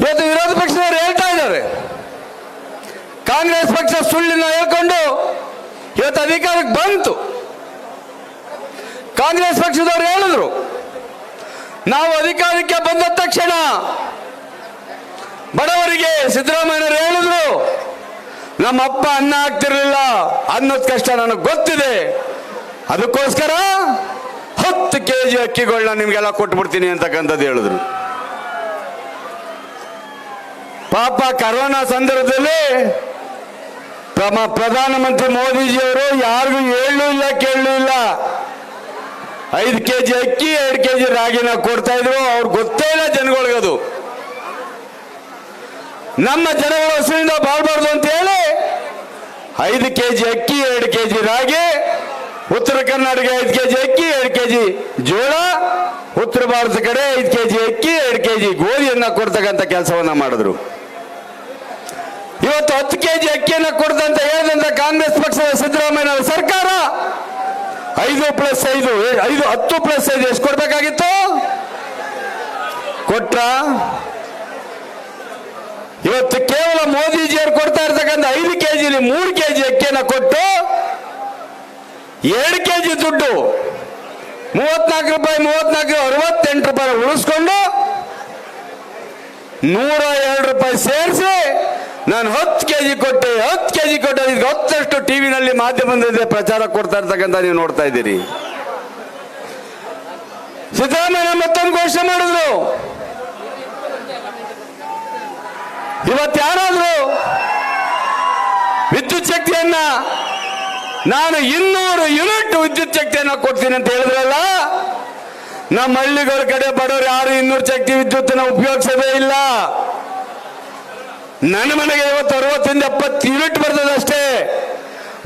ಇವತ್ತು ವಿರೋಧ ಪಕ್ಷದವರು ಹೇಳ್ತಾ ಇದ್ದಾರೆ. ಕಾಂಗ್ರೆಸ್ ಪಕ್ಷ ಸುಳ್ಳಿನ ಹೇಳ್ಕೊಂಡು ಇವತ್ತು ಅಧಿಕಾರಕ್ಕೆ ಬಂತು. ಕಾಂಗ್ರೆಸ್ ಪಕ್ಷದವರು ಹೇಳಿದ್ರು, ನಾವು ಅಧಿಕಾರಕ್ಕೆ ಬಂದ ತಕ್ಷಣ ಬಡವರಿಗೆ ಸಿದ್ದರಾಮಯ್ಯರು ಹೇಳಿದ್ರು, ನಮ್ಮ ಅಪ್ಪ ಅನ್ನ ಆಗ್ತಿರ್ಲಿಲ್ಲ ಅನ್ನೋದ್ ಕಷ್ಟ ನನಗೆ ಗೊತ್ತಿದೆ. ಅದಕ್ಕೋಸ್ಕರ ಹತ್ತು ಕೆ ಜಿ ಅಕ್ಕಿಗಳನ್ನ ನಿಮ್ಗೆಲ್ಲ ಕೊಟ್ಬಿಡ್ತೀನಿ ಅಂತಕ್ಕಂಥದ್ದು ಹೇಳಿದ್ರು. ಪಾಪ ಕರೋನಾ ಸಂದರ್ಭದಲ್ಲಿ ಪ್ರಮ ಪ್ರಧಾನಮಂತ್ರಿ ಮೋದಿಜಿಯವರು ಯಾರಿಗೂ ಹೇಳೂ ಇಲ್ಲ, ಕೇಳಲೂ ಇಲ್ಲ. ಐದು ಕೆ ಜಿ ಅಕ್ಕಿ, ಎರಡು ಕೆ ಜಿ ರಾಗಿನ ಕೊಡ್ತಾ ಇದ್ರು. ಅವ್ರಿಗೆ ಗೊತ್ತೇ ಇಲ್ಲ ಜನಗಳಿಗದು ನಮ್ಮ ಜನಗಳ ಹಸುವಿಂದ ಬಾಳ್ಬಾರ್ದು ಅಂತ ಹೇಳಿ ಐದು ಕೆ ಜಿ ಅಕ್ಕಿ, ಎರಡು ಕೆ ಜಿ ರಾಗಿ, ಉತ್ತರ ಕರ್ನಾಟಕ ಐದು ಕೆ ಜಿ ಅಕ್ಕಿ, ಎರಡು ಕೆ ಜಿ ಜೋಳ, ಉತ್ತರ ಭಾರತ ಕಡೆ ಐದು ಕೆ ಜಿ ಅಕ್ಕಿ, ಎರಡು ಕೆ ಜಿ ಗೋಧಿಯನ್ನ ಕೊಡ್ತಕ್ಕಂಥ ಕೆಲಸವನ್ನ ಮಾಡಿದ್ರು. ಇವತ್ತು ಹತ್ತು ಕೆ ಜಿ ಅಕ್ಕಿಯನ್ನ ಕೊಡ್ದಂತ ಹೇಳಿದಂತ ಕಾಂಗ್ರೆಸ್ ಪಕ್ಷದ ಸಿದ್ದರಾಮಯ್ಯ ಸರ್ಕಾರ ಐದು ಪ್ಲಸ್ ಐದು ಐದು, ಹತ್ತು ಪ್ಲಸ್ ಐದು ಎಷ್ಟು ಕೊಡ್ಬೇಕಾಗಿತ್ತು? ಕೊಟ್ರ? ಇವತ್ತು ಕೇವಲ ಮೋದಿಜಿಯವರು ಕೊಡ್ತಾ ಇರ್ತಕ್ಕಂಥ ಐದು ಕೆಜಿಲಿ ಮೂರು ಕೆಜಿ ಅಕ್ಕಿಯನ್ನು ಕೊಟ್ಟು ಎರಡು ಕೆಜಿ ದುಡ್ಡು ಮೂವತ್ನಾಲ್ಕು ರೂಪಾಯಿ, ಮೂವತ್ನಾಲ್ಕು, ಅರವತ್ತೆಂಟು ರೂಪಾಯಿ ಉಳಿಸ್ಕೊಂಡು ನೂರ ಎರಡು ರೂಪಾಯಿ ಸೇರಿಸಿ ನಾನು ಹತ್ತು ಕೆ ಜಿ ಕೊಟ್ಟೆ, ಹತ್ತು ಕೆ ಜಿ ಕೊಟ್ಟೆ. ಇದಕ್ಕೆ ಹತ್ತಷ್ಟು ಟಿವಿನಲ್ಲಿ ಮಾಧ್ಯಮದಲ್ಲಿ ಪ್ರಚಾರ ಕೊಡ್ತಾ ಇರ್ತಕ್ಕಂಥ ನೀವು ನೋಡ್ತಾ ಇದ್ದೀರಿ. ಸಿದ್ದರಾಮಯ್ಯ ಮತ್ತೊಂದು ಘೋಷಣೆ ಮಾಡಿದ್ರು. ಇವತ್ತು ಯಾರಾದ್ರು ವಿದ್ಯುತ್ ಶಕ್ತಿಯನ್ನ ನಾನು ಇನ್ನೂರು ಯೂನಿಟ್ ವಿದ್ಯುತ್ ಶಕ್ತಿಯನ್ನ ಕೊಡ್ತೀನಿ ಅಂತ ಹೇಳಿದ್ರಲ್ಲ, ನಮ್ಮ ಹಳ್ಳಿಗಳ ಕಡೆ ಬಡವರು ಯಾರು ಇನ್ನೂರು ಶಕ್ತಿ ವಿದ್ಯುತ್ತನ್ನು ಉಪಯೋಗಿಸದೇ ಇಲ್ಲ. ನನ್ನ ಮನೆಗೆ ಇವತ್ತು ಅರವತ್ತರಿಂದ ಎಪ್ಪತ್ತು ಯೂನಿಟ್ ಬರ್ತದೆ ಅಷ್ಟೇ.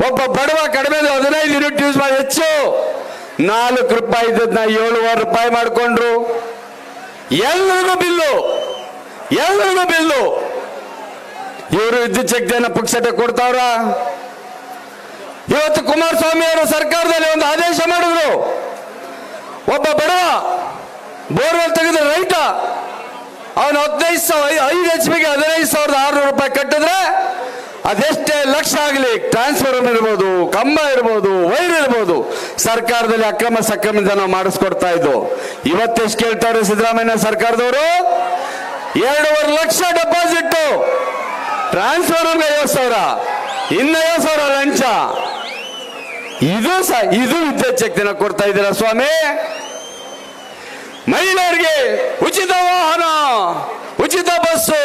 ಒಬ್ಬ ಬಡವ ಕಡಿಮೆ ಹದಿನೈದು ಯೂನಿಟ್ ಯೂಸ್ ಮಾಡಿ ಹೆಚ್ಚು. ನಾಲ್ಕು ರೂಪಾಯಿ ಇದ್ದದ್ನ ಏಳುವರೆ ರೂಪಾಯಿ ಮಾಡಿಕೊಂಡ್ರು. ಎಲ್ಲರಿಗೂ ಬಿಲ್ಲು. ಎಲ್ಲರಿಗೂ ಬಿಲ್ಲು. ಇವರು ವಿದ್ಯುತ್ ಶಕ್ತಿಯನ್ನು ಪುಕ್ಸಟೆ ಕೊಡ್ತಾವ್ರ? ಇವತ್ತು ಕುಮಾರಸ್ವಾಮಿ ಅವರು ಸರ್ಕಾರದಲ್ಲಿ ಒಂದು ಆದೇಶ ಮಾಡಿದ್ರು. ಒಬ್ಬ ಬಡವ ಬೋರ್ವೆಲ್ ತೆಗೆದ ರೈತ. ಅವನು ಹದಿನೈದು ಸಾವಿರ, ಐದು ಎಚ್ ಪಿಗೆ ಹದಿನೈದು ಟ್ರಾನ್ಸ್ಫಾರ್ಮರ್ ಇರ್ಬೋದು, ಕಂಬ ಇರ್ಬೋದು, ವೈರ್ ಇರ್ಬೋದು, ಸರ್ಕಾರದಲ್ಲಿ ಅಕ್ರಮ ಸಕ್ರಮದಿಂದ ನಾವು ಮಾಡಿಸ್ಕೊಡ್ತಾ ಇದ್ದು. ಇವತ್ತೆಷ್ಟು ಕೇಳ್ತಾರೆ ಸಿದ್ದರಾಮಯ್ಯ ಸರ್ಕಾರದವರು? ಎರಡೂವರೆ ಲಕ್ಷ ಡೆಪಾಸಿಟ್ ಟ್ರಾನ್ಸ್ಫಾರ್ಮರ್ಗೆ ಐವತ್ತು ಸಾವಿರ. ಇನ್ನ ಐವತ್ ಸಾವಿರ ಲಂಚ. ಇದು ಸ, ಇದು ವಿದ್ಯುತ್ ಶಕ್ತಿನ ಕೊಡ್ತಾ ಇದ್ದೀರಾ ಸ್ವಾಮಿ? ಮಹಿಳೆಯರಿಗೆ ಉಚಿತ ವಾಹನ, ಉಚಿತ ಬಸ್ಸು.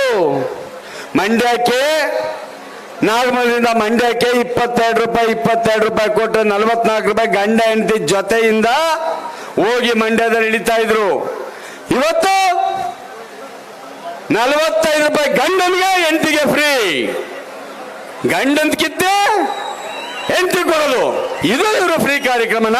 ಮಂಡ್ಯಕ್ಕೆ ನಾಗಮಂಗಲದಿಂದ ಮಂಡ್ಯಕ್ಕೆ ಇಪ್ಪತ್ತೆರಡು ರೂಪಾಯಿ ಇಪ್ಪತ್ತೆರಡು ರೂಪಾಯಿ ಕೊಟ್ಟು ನಲವತ್ನಾಲ್ಕು ರೂಪಾಯಿ ಗಂಡ ಹೆಂಡತಿ ಜೊತೆಯಿಂದ ಹೋಗಿ ಮಂಡ್ಯದಲ್ಲಿ ಇಳಿತಾ ಇದ್ರು. ಇವತ್ತು ನಲವತ್ತೈದು ರೂಪಾಯಿ ಗಂಡನಿಗೆ, ಹೆಂಡತಿಗೆ ಫ್ರೀ. ಗಂಡಂತಕ್ಕಿತ್ತೆ ಹೆಂಡತಿ ಕೊಡೋದು. ಇದು ಇವರು ಫ್ರೀ ಕಾರ್ಯಕ್ರಮನ?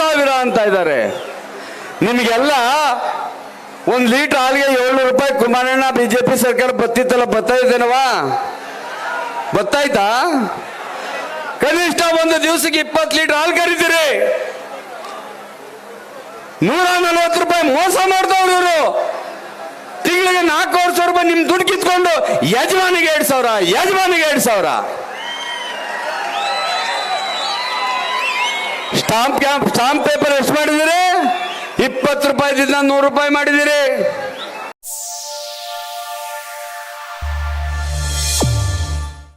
ಸಾವಿರ ಅಂತ ಇದ್ದಾರೆ. ನಿಮಗೆಲ್ಲ ಒಂದು ಲೀಟರ್ ಹಾಲಿಗೆ ಏಳ್ನೂರು ರೂಪಾಯಿ ಕುಮಾರಣ್ಣ, ಬಿಜೆಪಿ ಸರ್ಕಾರ ಬತ್ತಿತ್ತಲ್ಲ ಬತ್ತಾಯ್ತೇನವಾ ಬತ್ತಾಯ್ತಾ? ಕನಿಷ್ಠ ಒಂದು ದಿವಸಕ್ಕೆ ಇಪ್ಪತ್ತು ಲೀಟರ್ ಹಾಲು ಕರೀತೀರಿ ನೂರ ನಲ್ವತ್ತು ರೂಪಾಯಿ ಮೋಸ ಮಾಡ್ತಾವ್ರು ಇವರು. ತಿಂಗಳಿಗೆ ನಾಲ್ಕೂವರೆ ಸಾವಿರ ರೂಪಾಯಿ ನಿಮ್ ದುಡ್ಡು ಕಿತ್ಕೊಂಡು ಯಜಮಾನಿಗೆ ಎರಡ್ ಸಾವಿರ, ಯಜಮಾನಿಗೆ ಎರಡ್ ಸಾವಿರ. ಸ್ಟಾಂಪ್ ಕ್ಯಾಂಪ್ ಸ್ಟಾಂಪ್ ಪೇಪರ್ ಎಷ್ಟು ಮಾಡಿದಿರಿ ಇಪ್ಪತ್ತು ರೂಪಾಯಿದಿಂದ ನೂರು ರೂಪಾಯಿ ಮಾಡಿದಿರಿ